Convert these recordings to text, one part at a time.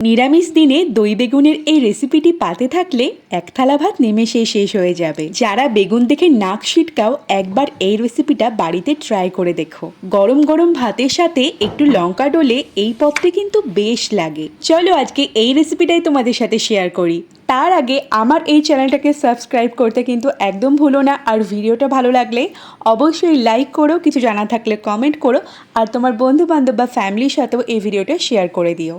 নিরামিষ দিনে দই বেগুনের এই রেসিপিটি পাতে থাকলে এক থালা ভাত নেমেষেই শেষ হয়ে যাবে। যারা বেগুন দেখে নাক ছিটকাও একবার এই রেসিপিটা বাড়িতে ট্রাই করে দেখো। গরম গরম ভাতের সাথে একটু লঙ্কা ডলে এই পথটি কিন্তু বেশ লাগে। চলো আজকে এই রেসিপিটাই তোমাদের সাথে শেয়ার করি। তার আগে আমার এই চ্যানেলটাকে সাবস্ক্রাইব করতে কিন্তু একদম ভুলো না। আর ভিডিওটা ভালো লাগলে অবশ্যই লাইক করো, কিছু জানা থাকলে কমেন্ট করো। আর তোমার বন্ধু বান্ধব বা ফ্যামিলির সাথেও এই ভিডিওটা শেয়ার করে দিও।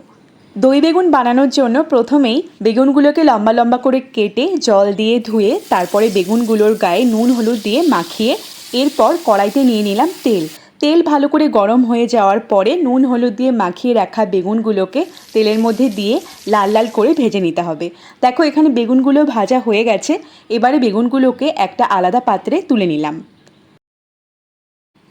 দই বেগুন বানানোর জন্য প্রথমেই বেগুনগুলোকে লম্বা লম্বা করে কেটে জল দিয়ে ধুয়ে তারপরে বেগুনগুলোর গায়ে নুন, হলুদ দিয়ে মাখিয়ে এরপর কড়াইতে নিয়ে নিলাম তেল। তেল ভালো করে গরম হয়ে যাওয়ার পরে নুন, হলুদ দিয়ে মাখিয়ে রাখা বেগুনগুলোকে তেলের মধ্যে দিয়ে লাল লাল করে ভেজে নিতে হবে। দেখো এখানে বেগুনগুলো ভাজা হয়ে গেছে। এবারে বেগুনগুলোকে একটা আলাদা পাত্রে তুলে নিলাম।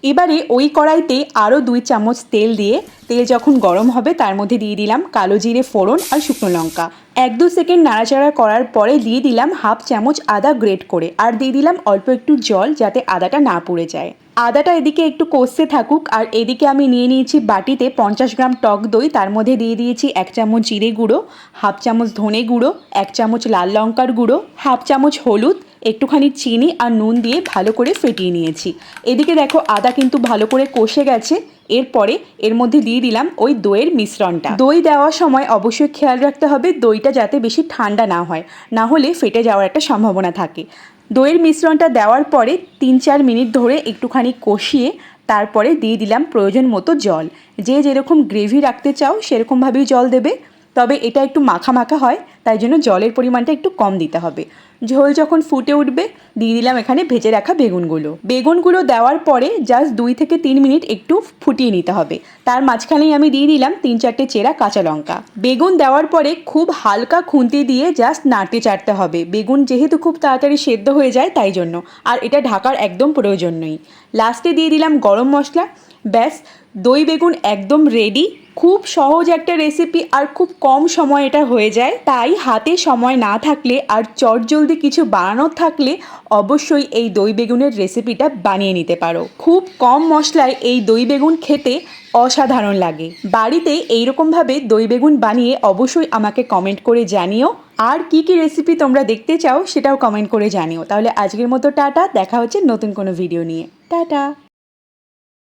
এবারে ওই কড়াইতে আরও দুই চামচ তেল দিয়ে, তেল যখন গরম হবে তার মধ্যে দিয়ে দিলাম কালো জিরে, ফোড়ন আর শুকনো লঙ্কা। এক দু সেকেন্ড নাড়াচাড়া করার পরে দিয়ে দিলাম হাফ চামচ আদা গ্রেট করে আর দিয়ে দিলাম অল্প একটু জল যাতে আদাটা না পুড়ে যায়। আদাটা এদিকে একটু কষতে থাকুক আর এদিকে আমি নিয়ে নিয়েছি বাটিতে পঞ্চাশ গ্রাম টক দই, তার মধ্যে দিয়ে দিয়েছি এক চামচ জিরে গুঁড়ো, হাফ চামচ ধনে গুঁড়ো, এক চামচ লাল লঙ্কার গুঁড়ো, হাফ চামচ হলুদ একটুখানি চিনি আর নুন দিয়ে ভালো করে ফেটিয়ে নিয়েছি। এদিকে দেখো আদা কিন্তু ভালো করে কষে গেছে। এরপরে এর মধ্যে দিয়ে দিলাম ওই দইয়ের মিশ্রণটা। দই দেওয়ার সময় অবশ্যই খেয়াল রাখতে হবে দইটা যাতে বেশি ঠান্ডা না হয়, না হলে ফেটে যাওয়ার একটা সম্ভাবনা থাকে। দইয়ের মিশ্রণটা দেওয়ার পরে তিন চার মিনিট ধরে একটুখানি কষিয়ে তারপরে দিয়ে দিলাম প্রয়োজন মতো জল। যে যেরকম গ্রেভি রাখতে চাও সেরকমভাবেই জল দেবে। তবে এটা একটু মাখা মাখা হয়, তাই জন্য জলের পরিমাণটা একটু কম দিতে হবে। ঝোল যখন ফুটে উঠবে, দিয়ে দিলাম এখানে ভেজে রাখা বেগুনগুলো। বেগুনগুলো দেওয়ার পরে জাস্ট দুই থেকে তিন মিনিট একটু ফুটিয়ে নিতে হবে। তার মাঝখানেই আমি দিয়ে দিলাম তিন চারটে চেরা কাঁচা লঙ্কা। বেগুন দেওয়ার পরে খুব হালকা খুন্তি দিয়ে জাস্ট নাড়তে চাড়তে হবে। বেগুন যেহেতু খুব তাড়াতাড়ি সেদ্ধ হয়ে যায়, তাই জন্য। আর এটা ঢাকার একদম প্রয়োজন নেই। লাস্টে দিয়ে দিলাম গরম মশলা। ব্যাস, দই বেগুন একদম রেডি খুব সহজ একটা রেসিপি আর খুব কম সময় এটা হয়ে যায়। তাই হাতে সময় না থাকলে আর চটজলদি কিছু বানানোর থাকলে অবশ্যই এই দই বেগুনের রেসিপিটা বানিয়ে নিতে পারো। খুব কম মশলায় এই দই বেগুন খেতে অসাধারণ লাগে। বাড়িতে এইরকমভাবে দই বেগুন বানিয়ে অবশ্যই আমাকে কমেন্ট করে জানিও। আর কি কি রেসিপি তোমরা দেখতে চাও সেটাও কমেন্ট করে জানিও। তাহলে আজকের মতো টাটা, দেখা হচ্ছে নতুন কোনো ভিডিও নিয়ে। টাটা!